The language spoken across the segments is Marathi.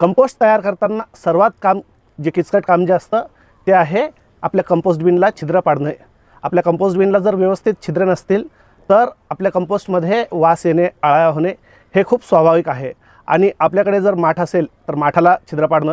कंपोस्ट तयार करताना सर्वात काम जे किचकट काम जे असतं ते आहे आपल्या कंपोस्ट बिनला छिद्र पाडणे. आपल्या कंपोस्ट बिनला जर व्यवस्थित छिद्र नसतील तर आपल्या कंपोस्टमध्ये वास येणे आळा होणे हे खूप स्वाभाविक आहे. आणि आपल्याकडे जर माठ असेल तर माठाला छिद्र पाडणं.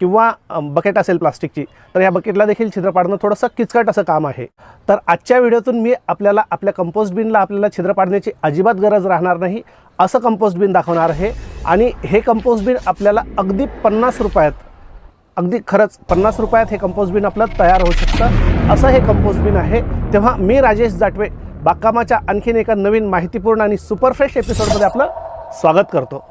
किंवा बकेट असेल प्लास्टिकची तर या बकेटला देखील छिद्र पाडणं थोडंसं किचकट असं काम आहे. तर आजच्या व्हिडिओतून मी आपल्याला आपल्या कंपोस्ट बिनला आपल्याला छिद्र पाडण्याची अजिबात गरज राहणार नाही असं कंपोस्ट बिन दाखवणार आहे. आणि हे कंपोस्ट बिन आपल्याला अगदी पन्नास रुपयात अगदी खरंच पन्नास रुपयात हे कंपोस्ट बिन आपलं तयार होऊ शकतं. असं हे कंपोस्ट बिन आहे. तेव्हा मी राजेश जाटवे बागकामाच्या आणखीन एका नवीन माहितीपूर्ण आणि सुपरफ्रेश एपिसोडमध्ये आपलं स्वागत करतो.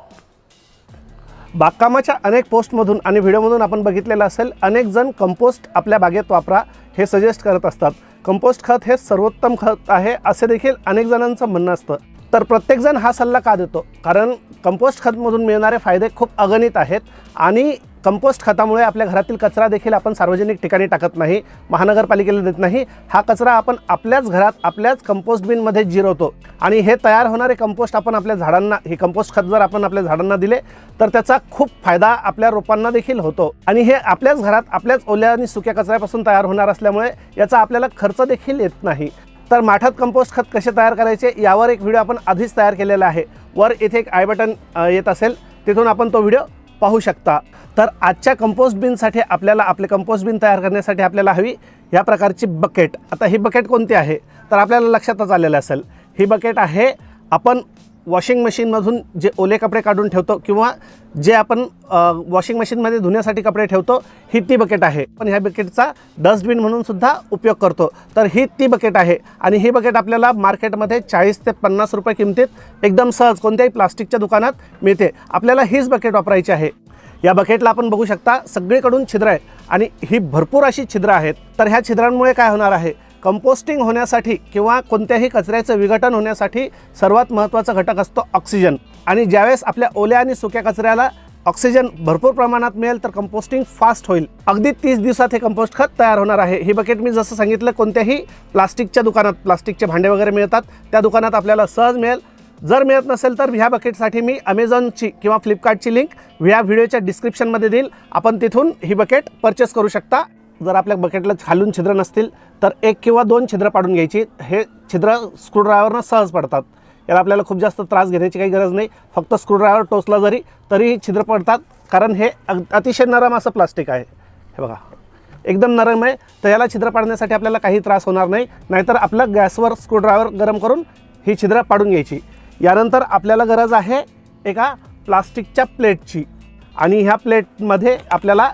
बागकामाच्या अनेक पोस्टमधून आणि व्हिडिओमधून आपण बघितलेलं असेल अनेक जण कंपोस्ट आपल्या बागेत वापरा हे सजेस्ट करत असतात. कंपोस्ट खत हे सर्वोत्तम खत आहे असे देखील अनेक जणांचं म्हणणं असतं. तर प्रत्येकजण हा सल्ला का देतो? कारण कंपोस्ट खतमधून मिळणारे फायदे खूप अगणित आहेत आणि कंपोस्ट खतामुळे आपल्या घरातील कचरा देखील आपण सार्वजनिक ठिकाणी टाकत नाही महानगरपालिकेला देत नाही. हा कचरा आपण आपल्याच घरात आपल्याच कंपोस्ट बिनमध्ये जिरवतो. आणि हे तयार होणारे कंपोस्ट आपण आपल्या झाडांना हे कंपोस्ट खत जर आपण आपल्या झाडांना दिले तर त्याचा खूप फायदा आपल्या रोपांना देखील होतो. आणि हे आपल्याच घरात आपल्याच ओल्या आणि सुक्या कचऱ्यापासून तयार होणार असल्यामुळे याचा आपल्याला खर्च देखील येत नाही. तर माठात कंपोस्ट खत कसे तयार करायचे यावर एक व्हिडिओ आपण आधीच तयार केलेला आहे. वर इथे एक आय बटन येत असेल. तिथून आपण तो व्हिडिओ पाहू शकता. तर आजच्या कंपोस्ट बिनसाठी आपल्याला आपले कंपोस्ट बिन तयार करण्यासाठी आपल्याला हवी या प्रकारची बकेट आता ही बकेट कोणती आहे? तर आपल्याला लक्षातच आलेलं असेल. ही बकेट आहे आपण वॉशिंग मशीनमधून जे ओले कपडे काढून ठेवतो किंवा जे आपण वॉशिंग मशीनमध्ये धुण्यासाठी कपडे ठेवतो ही ती बकेट आहे. पण ह्या बकेटचा डस्टबिन म्हणूनसुद्धा उपयोग करतो. तर ही ती बकेट आहे. आणि ही बकेट आपल्याला मार्केटमध्ये चाळीस ते पन्नास रुपये किमतीत एकदम सहज कोणत्याही प्लास्टिकच्या दुकानात मिळते. आपल्याला हीच बकेट वापरायची आहे. या बकेटला आपण बघू शकता सगळीकडून छिद्र आहे आणि ही भरपूर अशी छिद्र आहेत. तर ह्या छिद्रांमुळे काय होणार आहे? कंपोस्टिंग होण्यासाठी किंवा कोणत्याही कचऱ्याचं विघटन होण्यासाठी सर्वात महत्त्वाचा घटक असतो ऑक्सिजन. आणि ज्यावेळेस आपल्या ओल्या आणि सुक्या कचऱ्याला ऑक्सिजन भरपूर प्रमाणात मिळेल तर कंपोस्टिंग फास्ट होईल. अगदी तीस दिवसात हे कंपोस्ट खत तयार होणार आहे. ही बकेट मी जसं सांगितलं कोणत्याही प्लास्टिकच्या दुकानात प्लास्टिकचे भांडे वगैरे मिळतात. त्या दुकानात आपल्याला सहज मिळेल. जर मिळत नसेल तर ह्या बकेटसाठी मी अमेझॉनची किंवा फ्लिपकार्टची लिंक ह्या व्हिडिओच्या डिस्क्रिप्शनमध्ये देईल. आपण तिथून ही बकेट परचेस करू शकता. जर आपल्या बकेटला खालून छिद्र नसतील तर एक किंवा दोन छिद्र पाडून घ्यायची. हे छिद्र स्क्रूड्रायव्हरनं सहज पडतात. याला आपल्याला खूप जास्त त्रास घेण्याची काही गरज नाही. फक्त स्क्रूड्रायव्हर टोचला जरी तरीही छिद्र पडतात कारण हे अग- अतिशय नरम असं प्लास्टिक आहे. हे बघा. एकदम नरम आहे तर याला छिद्र पाडण्यासाठी आपल्याला काही त्रास होणार नाही. नाहीतर आपलं गॅसवर स्क्रूड्रायव्हर गरम करून ही छिद्र पाडून घ्यायची. यानंतर आपल्याला गरज आहे एका प्लास्टिकच्या प्लेटची आणि ह्या प्लेटमध्ये आपल्याला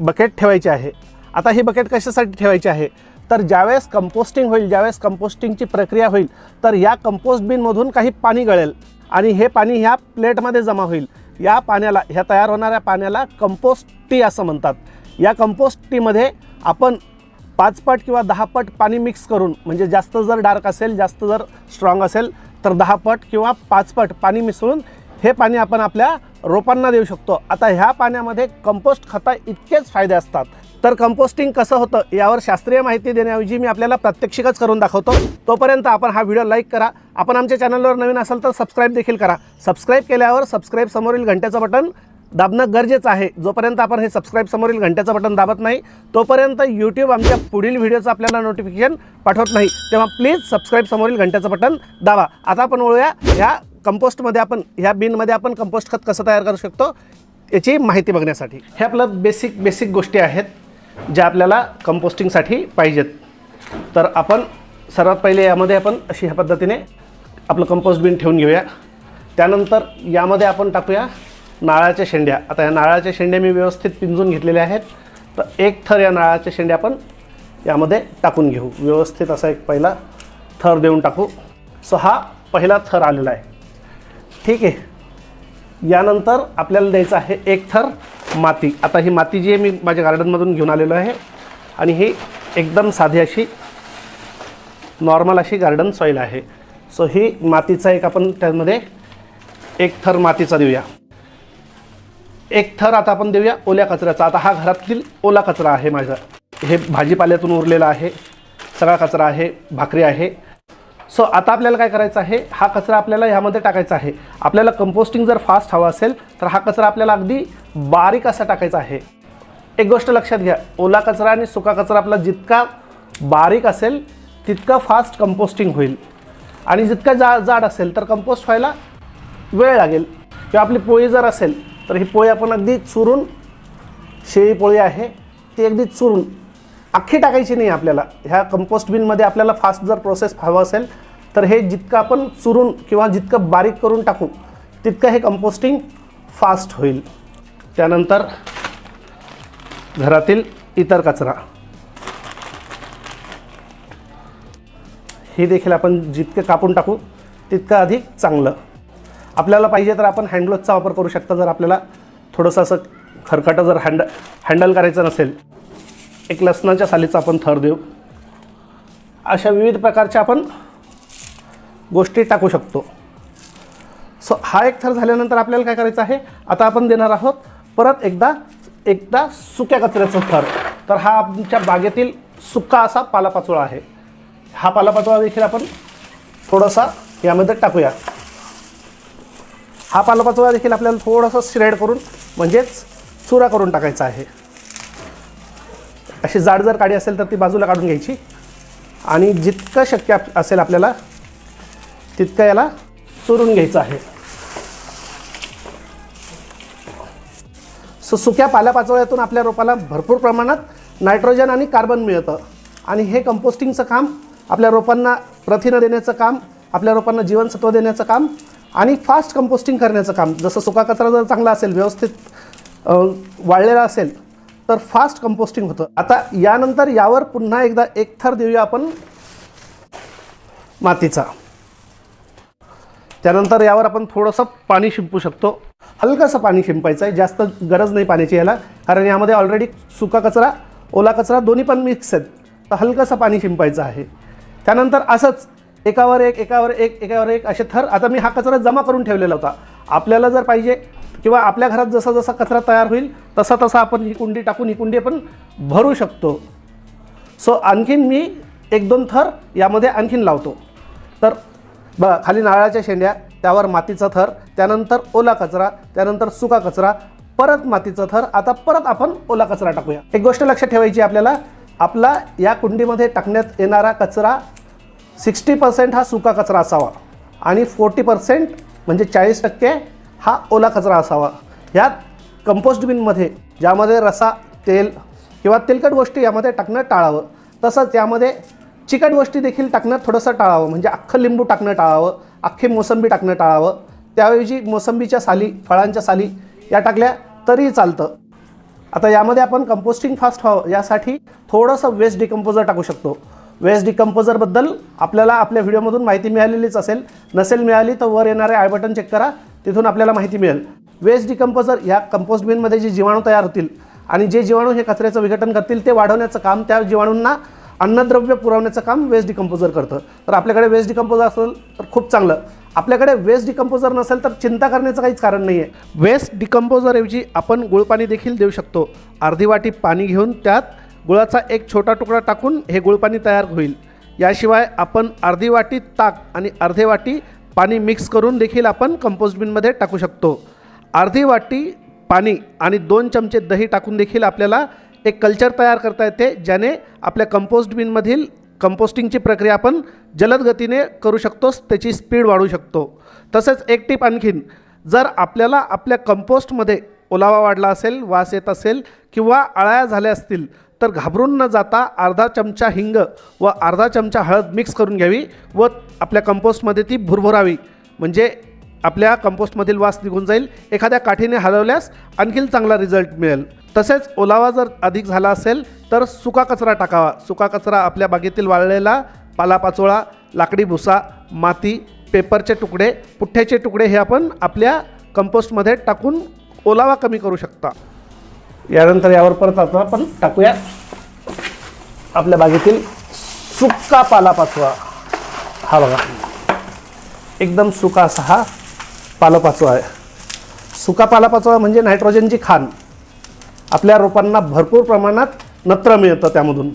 बकेट ठेवायची आहे. आता ही बकेट कशासाठी ठेवायची आहे? तर ज्यावेळेस कंपोस्टिंग होईल ज्यावेळेस कंपोस्टिंगची प्रक्रिया होईल तर या कंपोस्ट बिनमधून काही पाणी गळेल आणि हे पाणी ह्या प्लेटमध्ये जमा होईल. या पाण्याला ह्या तयार होणाऱ्या पाण्याला कंपोस्ट टी असं म्हणतात. या कंपोस्ट टीमध्ये आपण पाच पट किंवा दहा पट पाणी मिक्स करून म्हणजे जास्त जर डार्क असेल जास्त जर स्ट्रॉंग असेल तर दहा पट किंवा पाच पट पाणी मिसळून हे पाणी आपण आपल्या रोपांना देऊ शकतो. आता ह्या पाण्यामध्ये कंपोस्ट खता इतकेच फायदे असतात. तर कंपोस्टिंग कसं होतं यावर शास्त्रीय माहिती देण्याऐवजी मी आपल्याला प्रात्यक्षिकच करून दाखवतो. तोपर्यंत आपण हा व्हिडिओ लाईक करा. आपण आमच्या चॅनलवर नवीन असाल तर सबस्क्राईब देखील करा. सबस्क्राईब केल्यावर सबस्क्राईब समोरील घंट्याचं बटन दाबणं गरजेचं आहे. जोपर्यंत आपण हे सबस्क्राईब समोरील घंट्याचं बटन दाबत नाही तोपर्यंत यूट्यूब आमच्या पुढील व्हिडिओचं आपल्याला नोटिफिकेशन पाठवत नाही. तेव्हा प्लीज सबस्क्राईब समोरील घंट्याचं बटन दाबा. आता आपण वळूया ह्या कंपोस्टमध्ये आपण ह्या बिनमध्ये आपण कंपोस्ट खत कसं तयार करू शकतो याची माहिती बघण्यासाठी. हे आपलं बेसिक बेसिक गोष्टी आहेत ज्या आपल्याला कंपोस्टिंगसाठी पाहिजेत. तर आपण सर्वात पहिले यामध्ये आपण अशी ह्या पद्धतीने आपलं कंपोस्ट बिन ठेवून घेऊया. त्यानंतर यामध्ये आपण टाकूया नारळाच्या शेंड्या. आता या नारळाच्या शेंड्या मी व्यवस्थित पिंजून घेतलेल्या आहेत. तर एक थर या नारळाच्या शेंड्या आपण यामध्ये टाकून घेऊ. व्यवस्थित असा एक पहिला थर देऊन टाकू. सो हा पहिला थर आलेला आहे. ठीक आहे. यानंतर आपल्याला द्यायचं आहे एक थर माती. आता ही माती जी आहे मी माझ्या गार्डनमधून घेऊन आलेलो आहे. आणि ही एकदम साधी अशी नॉर्मल अशी गार्डन सॉईल आहे. सो ही मातीचा एक आपण त्यामध्ये एक थर मातीचा देऊया. एक थर आता आपण देऊया ओल्या कचऱ्याचा. आता हा घरातील ओला कचरा आहे माझा. हे भाजीपाल्यातून उरलेला आहे. सगळा कचरा आहे भाकरी आहे. सो आता आपल्याला काय करायचं आहे? हा कचरा आपल्याला ह्यामध्ये टाकायचा आहे. आपल्याला कंपोस्टिंग जर फास्ट हवा असेल तर हा कचरा आपल्याला अगदी बारीक असा टाकायचा आहे. एक गोष्ट लक्षात घ्या ओला कचरा आणि सुका कचरा आपला जितका बारीक असेल तितका फास्ट कंपोस्टिंग होईल. आणि जितका जा जाड असेल तर कंपोस्ट व्हायला वेळ लागेल. किंवा आपली पोळी जर असेल तर ही पोळी आपण अगदी चुरून शेळी पोळी आहे ती अगदी चुरून अख्खी टाकायची नाही आपल्याला. ह्या कंपोस्ट बिनमध्ये आपल्याला फास्ट जर प्रोसेस हवं असेल तर हे जितकं आपण चुरून किंवा जितकं बारीक करून टाकू तितकं हे कंपोस्टिंग फास्ट होईल. त्यानंतर घरातील इतर कचरा. हे देखील आपण जितके कापून टाकू तितकं अधिक चांगलं. आपल्याला पाहिजे तर आपण हँडग्लोजचा वापर करू शकता जर आपल्याला थोडंसं असं खरकटं जर हँड हँडल करायचं नसेल. एक लसणाच्या सालीचा आपण थर देऊ. अशा विविध प्रकारच्या आपण गोष्टी टाकू शकतो. सो हा एक थर झाल्यानंतर आपल्याला काय करायचं आहे? आता आपण देणार आहोत परत एकदा एकदा सुक्या कचऱ्याचं थर. तर हा आमच्या बागेतील सुका असा पालापाचोळा आहे. हा पालापाचोळा देखील आपण थोडासा यामध्ये टाकूया. हा पालापाचोळा देखील आपल्याला थोडासा श्रेड करून म्हणजेच चुरा करून टाकायचा आहे. अशी जाड जर काडी असेल तर ती बाजूला काढून घ्यायची. आणि जितकं शक्य असेल आपल्याला तितकं याला चुरून घ्यायचं आहे. सो सुक्या पाल्यापाचोळ्यातून आपल्या रोपाला भरपूर प्रमाणात नायट्रोजन आणि कार्बन मिळतं. आणि हे कंपोस्टिंगचं काम आपल्या रोपांना प्रथिनं देण्याचं काम आपल्या रोपांना जीवनसत्व देण्याचं काम आणि फास्ट कंपोस्टिंग करण्याचं काम. जसं सुका कचरा जर चांगला असेल व्यवस्थित वाळलेला असेल तर फास्ट कंपोस्टिंग होतं. आता यानंतर यावर पुन्हा एकदा एक थर देऊया आपण. मातीचा. त्यानंतर यावर आपण थोडंसं पाणी शिंपू शकतो. हलकंसं पाणी शिंपायचं आहे. जास्त गरज नाही पाण्याची याला. कारण यामध्ये ऑलरेडी सुका कचरा ओला कचरा दोन्ही पण मिक्स आहेत. तर हलकंसं पाणी शिंपायचं आहे. त्यानंतर असंच एकावर एक एकावर एक एकावर एक असे थर. आता मी हा कचरा जमा करून ठेवलेला होता. आपल्याला जर पाहिजे किंवा आपल्या घरात जसा जसा कचरा तयार होईल तसा तसा आपण ही कुंडी टाकून ही कुंडी आपण भरू शकतो. सो आणखीन मी एक दोन थर यामध्ये आणखीन लावतो. तर ब खाली नारळाच्या शेंड्या त्यावर मातीचा थर त्यानंतर ओला कचरा त्यानंतर सुका कचरा परत मातीचा थर आता परत आपण ओला कचरा टाकूया. एक गोष्ट लक्षात ठेवायची आपल्याला आपला या कुंडीमध्ये टाकण्यात येणारा कचरा सिक्स्टी पर्सेंट हा सुका कचरा असावा. आणि फोर्टी पर्सेंट म्हणजे चाळीस टक्के हा ओला कचरा असावा. ह्यात कंपोस्ट बिनमध्ये ज्यामध्ये रसा तेल किंवा तेलकट गोष्टी यामध्ये टाकणं टाळावं. तसंच यामध्ये चिकट गोष्टी देखील टाकणं थोडंसं टाळावं. म्हणजे अख्खं लिंबू टाकणं टाळावं अख्खी मोसंबी टाकणं टाळावं. त्याऐवजी मोसंबीच्या साली फळांच्या साली या टाकल्या तरी चालतं. आता यामध्ये आपण कंपोस्टिंग फास्ट व्हावं. यासाठी थोडंसं वेस्ट डिकम्पोजर टाकू शकतो. वेस्ट डिकम्पोजरबद्दल आपल्याला आपल्या व्हिडिओमधून माहिती मिळालेलीच असेल. नसेल मिळाली तर वर येणारे आय बटन चेक करा. तिथून आपल्याला माहिती मिळेल. वेस्ट डिकम्पोजर ह्या कंपोस्ट बिनमध्ये जे जीवाणू तयार होतील आणि जे जीवाणू हे कचऱ्याचं विघटन करतील ते वाढवण्याचं काम त्या जीवाणूंना अन्नद्रव्य पुरवण्याचं काम वेस्ट डिकम्पोजर करतं. तर आपल्याकडे वेस्ट डिकम्पोजर असेल तर खूप चांगलं. आपल्याकडे वेस्ट डिकम्पोजर नसेल तर चिंता करण्याचं काहीच कारण नाही आहे वेस्ट डिकम्पोजरऐवजी आपण गुळपाणी देखील देऊ शकतो. अर्धी वाटी पाणी घेऊन त्यात गुळाचा एक छोटा तुकडा टाकून हे गुळपाणी तयार होईल. याशिवाय आपण अर्धी वाटी ताक आणि अर्धे वाटी पाणी मिक्स करून देखील आपण कंपोस्ट बिनमध्ये टाकू शकतो. अर्धी वाटी पाणी आणि दोन चमचे दही टाकून देखील आपल्याला एक कल्चर तयार करता येते ज्याने आपल्या कंपोस्ट बिनमधील कंपोस्टिंगची प्रक्रिया आपण जलद गतीने करू शकतोस त्याची स्पीड वाढू शकतो. तसेच एक टीप आणखीन जर आपल्याला आपल्या कंपोस्टमध्ये ओलावा वाढला असेल वास येत असेल किंवा अळ्या झाल्या असतील तर घाबरून न जाता अर्धा चमचा हिंग व अर्धा चमचा हळद मिक्स करून घ्यावी व आपल्या कंपोस्टमध्ये ती भुरभुरावी. म्हणजे आपल्या कंपोस्टमधील वास निघून जाईल एखाद्या काठीने हलवल्यास आणखीन चांगला रिझल्ट मिळेल. तसेच ओलावा जर अधिक झाला असेल तर सुका कचरा टाकावा. सुका कचरा आपल्या बागेतील वाळलेला पालापाचोळा लाकडी भुसा माती पेपरचे तुकडे पुठ्ठ्याचे तुकडे हे आपण आपल्या कंपोस्टमध्ये टाकून ओलावा कमी करू शकता. यानंतर यावर परत आता आपण टाकूया. आपल्या बागेतील सुका पालापाचवा हा बघा. एकदम सुका असा हा पालापाचवा आहे. सुका पालापाचवा म्हणजे नायट्रोजनची खाण. आपल्या रोपांना भरपूर प्रमाणात नत्र मिळतं त्यामधून.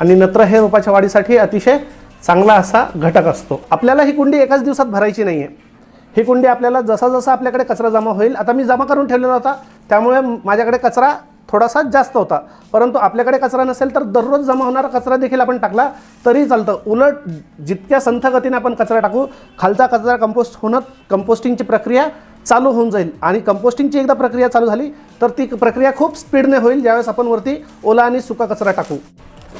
आणि नत्र हे रोपाच्या वाढीसाठी अतिशय चांगला असा घटक असतो. आपल्याला ही कुंडी एकाच दिवसात भरायची नाही आहे ही कुंडी आपल्याला जसा जसा आपल्याकडे कचरा जमा होईल आता मी जमा करून ठेवलेला होता त्यामुळे माझ्याकडे कचरा थोडासा जास्त होता. परंतु आपल्याकडे कचरा नसेल तर दररोज जमा होणारा कचरा देखील आपण टाकला तरी चालतं. उलट जितक्या संथ गतीने आपण कचरा टाकू खालचा कचरा कंपोस्ट होणं कंपोस्टिंगची प्रक्रिया चालू होऊन जाईल. आणि कंपोस्टिंगची एकदा प्रक्रिया चालू झाली तर ती प्रक्रिया खूप स्पीडने होईल ज्यावेळेस आपण वरती ओला आणि सुका कचरा टाकू.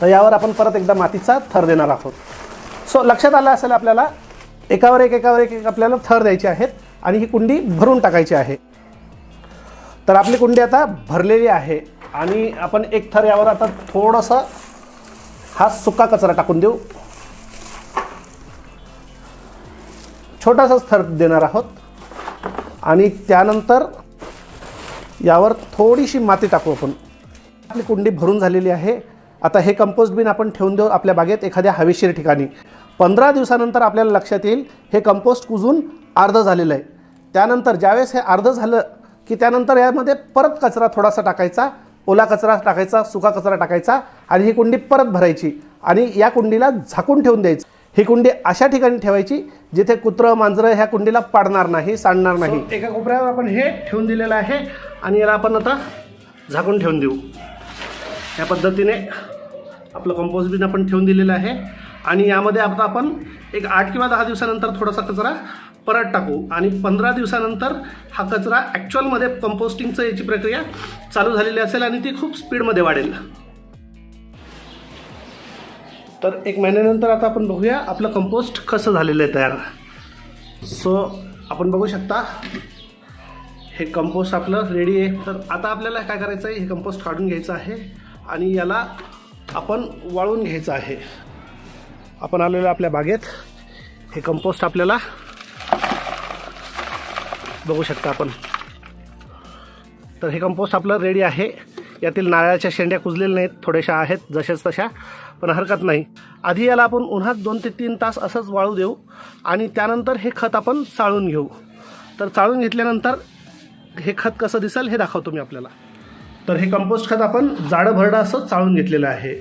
तर यावर आपण परत एकदा मातीचा थर देणार आहोत. सो लक्षात आलं असेल आपल्याला एकावर एक एकावर एक एक आपल्याला थर द्यायचे आहेत आणि ही कुंडी भरून टाकायची आहे. तर आपली कुंडी आता भरलेली आहे आणि आपण एक थर यावर आता थोडंसं हा सुका कचरा टाकून देऊ. छोटासाच थर देणार आहोत आणि त्यानंतर यावर थोडीशी माती टाकू आपण. आपली कुंडी भरून झालेली आहे. आता हे कंपोस्ट बिन आपण ठेवून देऊ आपल्या बागेत एखाद्या हवेशीर ठिकाणी. पंधरा दिवसानंतर आपल्याला लक्षात येईल हे कंपोस्ट कुजून अर्ध झालेलं आहे. त्यानंतर ज्यावेळेस हे अर्ध झालं की त्यानंतर यामध्ये परत कचरा थोडासा टाकायचा ओला कचरा टाकायचा सुका कचरा टाकायचा आणि ही कुंडी परत भरायची आणि या कुंडीला झाकून ठेवून द्यायची. ही कुंडी अशा ठिकाणी ठेवायची जिथे कुत्रं मांजरं ह्या कुंडीला पाडणार नाही सांडणार नाही. एका कोपऱ्यावर आपण हे ठेवून दिलेलं आहे आणि याला आपण आता झाकून ठेवून देऊ. या पद्धतीने आपलं कंपोस्ट बिन आपण ठेवून दिलेलं आहे. आणि यामध्ये आता आपण एक आठ किंवा दहा दिवसानंतर थोडासा कचरा परत टाकू. आणि पंधरा दिवसानंतर हा कचरा ॲक्च्युअलमध्ये कंपोस्टिंगचं याची प्रक्रिया चालू झालेली असेल आणि ती खूप स्पीडमध्ये वाढेल. तर एक महिन्यानंतर आता आपण बघूया आपलं कंपोस्ट कसं झालेलं आहे तयार. सो आपण बघू शकता हे कंपोस्ट आपलं रेडी आहे. तर आता आपल्याला काय करायचं आहे? हे कंपोस्ट काढून घ्यायचं आहे आणि याला आपण वाळून घ्यायचं आहे. आपण आलेलो आपल्या बागेत. हे कंपोस्ट आपल्याला बघू शकता आपण. तर हे कंपोस्ट आपलं रेडी आहे. यातील नारळाच्या शेंड्या कुजलेल्या नाहीत थोड्याशा आहेत जशाच तशा पण हरकत नाही. आधी याला आपण उन्हात दोन ते तीन तास असंच वाळू देऊ आणि त्यानंतर हे खत आपण चाळून घेऊ. तर चाळून घेतल्यानंतर हे खत कसं दिसेल हे दाखवतो मी आपल्याला. तर हे कंपोस्ट खत आपण जाडं भरडं असं चाळून घेतलेलं आहे.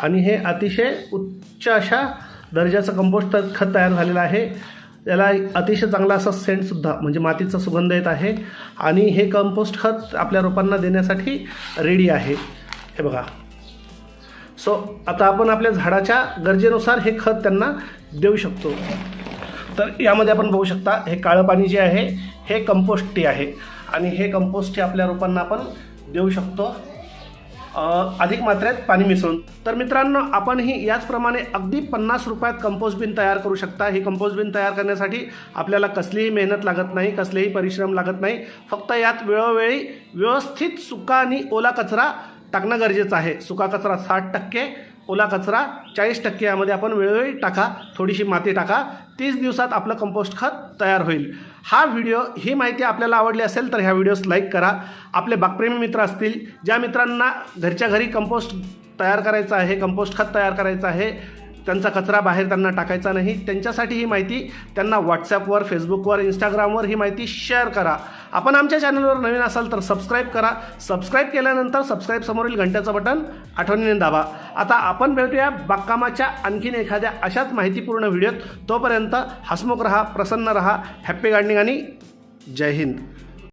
आणि हे अतिशय उच्च अशा दर्जाचं कंपोस्ट खत तयार झालेलं आहे. याला अतिशय चांगला असा सेंटसुद्धा म्हणजे मातीचा सुगंध येत आहे. आणि हे कंपोस्ट खत आपल्या रोपांना देण्यासाठी रेडी आहे. हे बघा. सो आता आपण आपल्या झाडाच्या गरजेनुसार हे खत त्यांना देऊ शकतो. तर यामध्ये आपण बघू शकता हे काळं पाणी जे आहे हे कंपोस्ट टी आहे. आणि हे कंपोस्ट टी आपल्या रोपांना आपण देऊ शकतो. अधिक मात्रेत पाणी मिसळून. तर मित्रांनो आपणही याचप्रमाणे अगदी पन्नास रुपयात कंपोस्ट बिन तयार करू शकता. ही कंपोस्ट बिन तयार करण्यासाठी आपल्याला कसलीही मेहनत लागत नाही कसलेही परिश्रम लागत नाही. फक्त यात वेळोवेळी व्यवस्थित सुका आणि ओला कचरा टाकणं गरजेचं आहे. सुका कचरा साठ टक्के ओला कचरा चाळीस टक्के यामध्ये आपण वेळोवेळी टाका थोडीशी माती टाका तीस दिवसात आपलं कंपोस्ट खत तयार होईल. हा व्हिडिओ ही माहिती आपल्याला आवडली असेल तर ह्या व्हिडिओस लाईक करा. आपले बागप्रेमी मित्र असतील ज्या मित्रांना घरच्या घरी कंपोस्ट तयार करायचं आहे कंपोस्ट खत तयार करायचं आहे त्यांचा कचरा बाहेर त्यांना टाकायचा नाही. त्यांच्यासाठी ही माहिती त्यांना व्हॉट्सॲपवर फेसबुकवर इंस्टाग्रामवर ही माहिती शेअर करा. आपण आमच्या चॅनलवर नवीन असाल तर सबस्क्राईब करा. सबस्क्राईब केल्यानंतर सबस्क्राईब समोरील घंट्याचं बटन आठवणीने दाबा. आता आपण भेटूया बागकामाच्या आणखीन एखाद्या अशाच माहितीपूर्ण व्हिडिओत. तोपर्यंत हसमुख रहा प्रसन्न रहा हॅप्पी गार्डनिंग आणि जय हिंद.